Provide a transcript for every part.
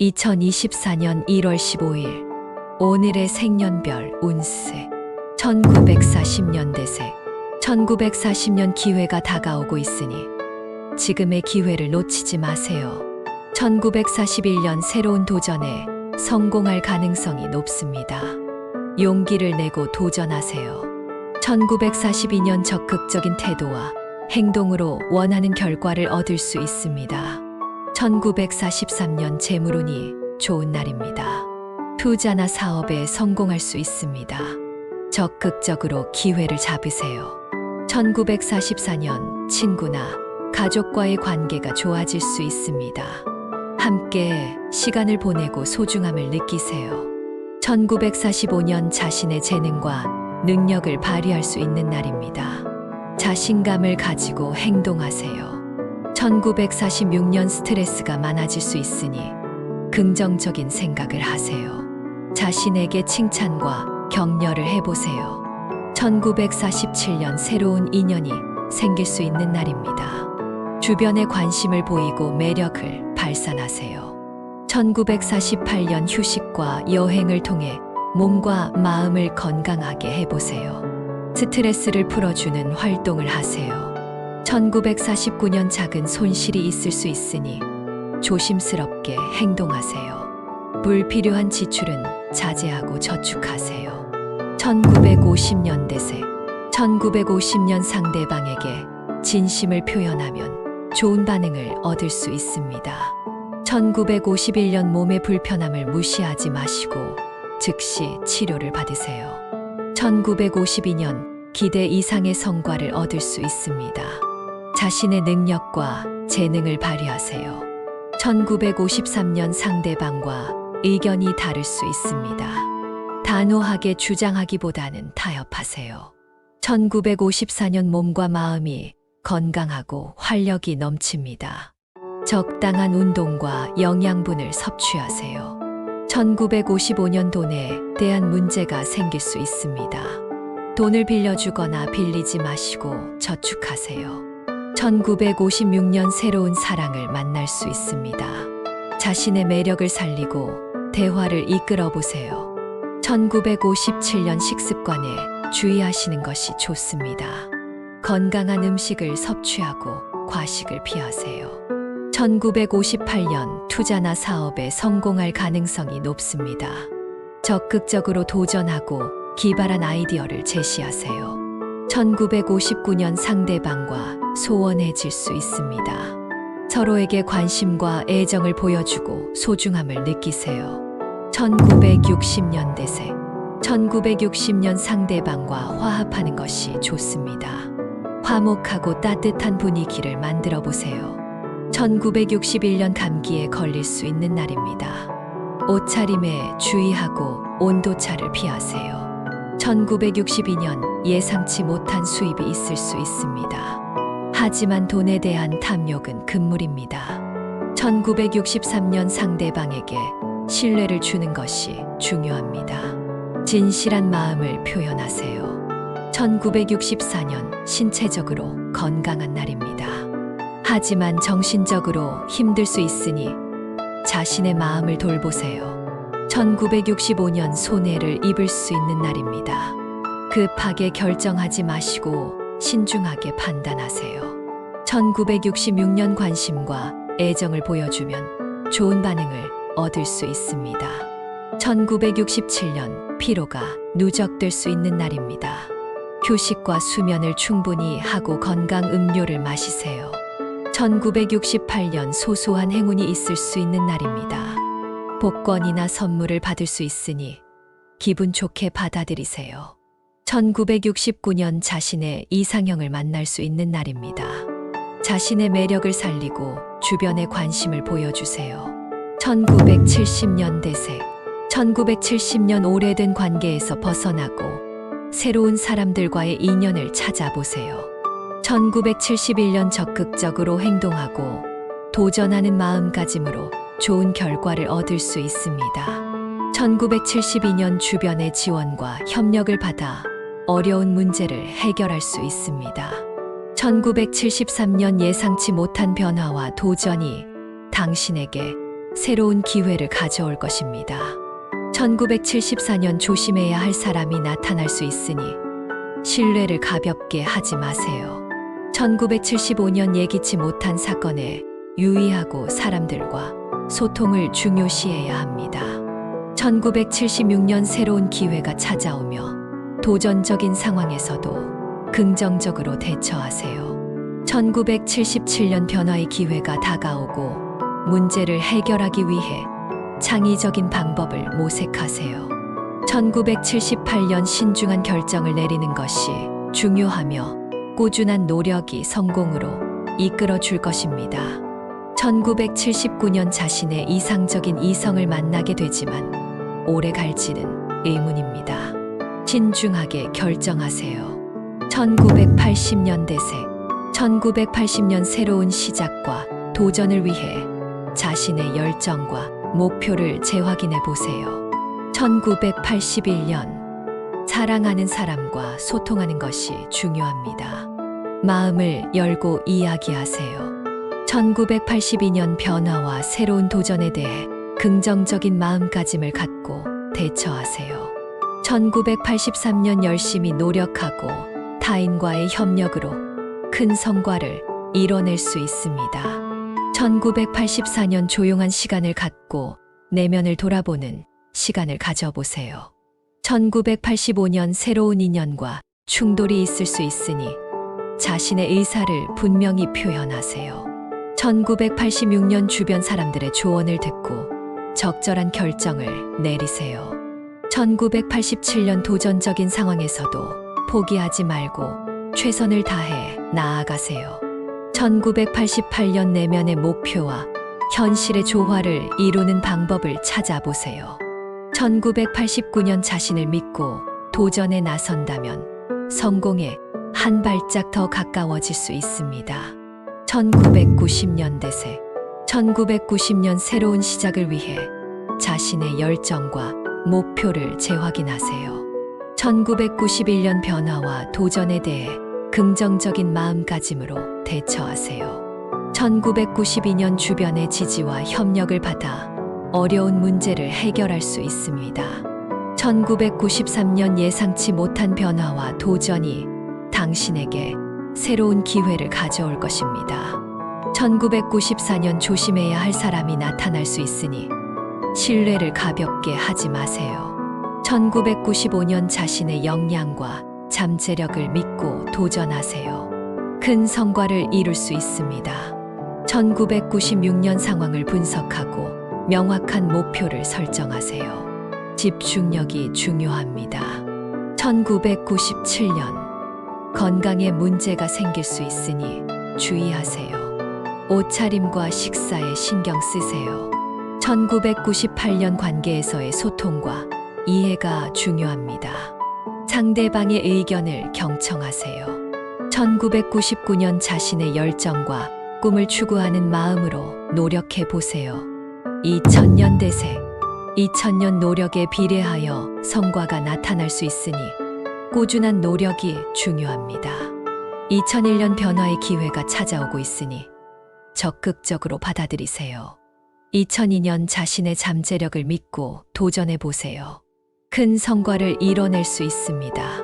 2024년 1월 15일 오늘의 생년별 운세 1940년 대세 1940년 기회가 다가오고 있으니 지금의 기회를 놓치지 마세요. 1941년 새로운 도전에 성공할 가능성이 높습니다. 용기를 내고 도전하세요. 1942년 적극적인 태도와 행동으로 원하는 결과를 얻을 수 있습니다. 1943년 재물운이 좋은 날입니다. 투자나 사업에 성공할 수 있습니다. 적극적으로 기회를 잡으세요. 1944년 친구나 가족과의 관계가 좋아질 수 있습니다. 함께 시간을 보내고 소중함을 느끼세요. 1945년 자신의 재능과 능력을 발휘할 수 있는 날입니다. 자신감을 가지고 행동하세요. 1946년 스트레스가 많아질 수 있으니 긍정적인 생각을 하세요. 자신에게 칭찬과 격려를 해보세요. 1947년 새로운 인연이 생길 수 있는 날입니다. 주변에 관심을 보이고 매력을 발산하세요. 1948년 휴식과 여행을 통해 몸과 마음을 건강하게 해보세요. 스트레스를 풀어주는 활동을 하세요. 1949년 작은 손실이 있을 수 있으니 조심스럽게 행동하세요. 불필요한 지출은 자제하고 저축하세요. 1950년 대세 1950년 상대방에게 진심을 표현하면 좋은 반응을 얻을 수 있습니다. 1951년 몸의 불편함을 무시하지 마시고 즉시 치료를 받으세요. 1952년 기대 이상의 성과를 얻을 수 있습니다. 자신의 능력과 재능을 발휘하세요. 1953년 상대방과 의견이 다를 수 있습니다. 단호하게 주장하기보다는 타협하세요. 1954년 몸과 마음이 건강하고 활력이 넘칩니다. 적당한 운동과 영양분을 섭취하세요. 1955년 돈에 대한 문제가 생길 수 있습니다. 돈을 빌려주거나 빌리지 마시고 저축하세요. 1956년 새로운 사랑을 만날 수 있습니다. 자신의 매력을 살리고 대화를 이끌어 보세요. 1957년 식습관에 주의하시는 것이 좋습니다. 건강한 음식을 섭취하고 과식을 피하세요. 1958년 투자나 사업에 성공할 가능성이 높습니다. 적극적으로 도전하고 기발한 아이디어를 제시하세요. 1959년 상대방과 소원해질 수 있습니다. 서로에게 관심과 애정을 보여주고 소중함을 느끼세요. 1960년 대세 1960년 상대방과 화합하는 것이 좋습니다. 화목하고 따뜻한 분위기를 만들어 보세요. 1961년 감기에 걸릴 수 있는 날입니다. 옷차림에 주의하고 온도차를 피하세요. 1962년 예상치 못한 수입이 있을 수 있습니다. 하지만 돈에 대한 탐욕은 금물입니다. 1963년 상대방에게 신뢰를 주는 것이 중요합니다. 진실한 마음을 표현하세요. 1964년 신체적으로 건강한 날입니다. 하지만 정신적으로 힘들 수 있으니 자신의 마음을 돌보세요. 1965년 손해를 입을 수 있는 날입니다. 급하게 결정하지 마시고 신중하게 판단하세요. 1966년 관심과 애정을 보여주면 좋은 반응을 얻을 수 있습니다. 1967년 피로가 누적될 수 있는 날입니다. 휴식과 수면을 충분히 하고 건강 음료를 마시세요. 1968년 소소한 행운이 있을 수 있는 날입니다. 복권이나 선물을 받을 수 있으니 기분 좋게 받아들이세요. 1969년 자신의 이상형을 만날 수 있는 날입니다. 자신의 매력을 살리고 주변에 관심을 보여주세요. 1970년 대세 1970년 오래된 관계에서 벗어나고 새로운 사람들과의 인연을 찾아보세요. 1971년 적극적으로 행동하고 도전하는 마음가짐으로 좋은 결과를 얻을 수 있습니다. 1972년 주변의 지원과 협력을 받아 어려운 문제를 해결할 수 있습니다. 1973년 예상치 못한 변화와 도전이 당신에게 새로운 기회를 가져올 것입니다. 1974년 조심해야 할 사람이 나타날 수 있으니 신뢰를 가볍게 하지 마세요. 1975년 예기치 못한 사건에 유의하고 사람들과 소통을 중요시해야 합니다. 1976년 새로운 기회가 찾아오며 도전적인 상황에서도 긍정적으로 대처하세요. 1977년 변화의 기회가 다가오고 문제를 해결하기 위해 창의적인 방법을 모색하세요. 1978년 신중한 결정을 내리는 것이 중요하며 꾸준한 노력이 성공으로 이끌어 줄 것입니다. 1979년 자신의 이상적인 이성을 만나게 되지만 오래 갈지는 의문입니다. 신중하게 결정하세요. 1980년대 새 1980년 새로운 시작과 도전을 위해 자신의 열정과 목표를 재확인해 보세요. 1981년 사랑하는 사람과 소통하는 것이 중요합니다. 마음을 열고 이야기하세요. 1982년 변화와 새로운 도전에 대해 긍정적인 마음가짐을 갖고 대처하세요. 1983년 열심히 노력하고 타인과의 협력으로 큰 성과를 이뤄낼 수 있습니다. 1984년 조용한 시간을 갖고 내면을 돌아보는 시간을 가져보세요. 1985년 새로운 인연과 충돌이 있을 수 있으니 자신의 의사를 분명히 표현하세요. 1986년 주변 사람들의 조언을 듣고 적절한 결정을 내리세요. 1987년 도전적인 상황에서도 포기하지 말고 최선을 다해 나아가세요. 1988년 내면의 목표와 현실의 조화를 이루는 방법을 찾아보세요. 1989년 자신을 믿고 도전에 나선다면 성공에 한 발짝 더 가까워질 수 있습니다. 1990년대 새 1990년 새로운 시작을 위해 자신의 열정과 목표를 재확인하세요. 1991년 변화와 도전에 대해 긍정적인 마음가짐으로 대처하세요. 1992년 주변의 지지와 협력을 받아 어려운 문제를 해결할 수 있습니다. 1993년 예상치 못한 변화와 도전이 당신에게 새로운 기회를 가져올 것입니다. 1994년 조심해야 할 사람이 나타날 수 있으니 신뢰를 가볍게 하지 마세요. 1995년 자신의 역량과 잠재력을 믿고 도전하세요. 큰 성과를 이룰 수 있습니다. 1996년 상황을 분석하고 명확한 목표를 설정하세요. 집중력이 중요합니다. 1997년 건강에 문제가 생길 수 있으니 주의하세요. 옷차림과 식사에 신경 쓰세요. 1998년 관계에서의 소통과 이해가 중요합니다. 상대방의 의견을 경청하세요. 1999년 자신의 열정과 꿈을 추구하는 마음으로 노력해 보세요. 2000년 대세 2000년 노력에 비례하여 성과가 나타날 수 있으니 꾸준한 노력이 중요합니다. 2001년 변화의 기회가 찾아오고 있으니 적극적으로 받아들이세요. 2002년 자신의 잠재력을 믿고 도전해 보세요. 큰 성과를 이뤄낼 수 있습니다.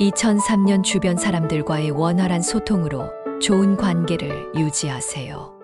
2003년 주변 사람들과의 원활한 소통으로 좋은 관계를 유지하세요.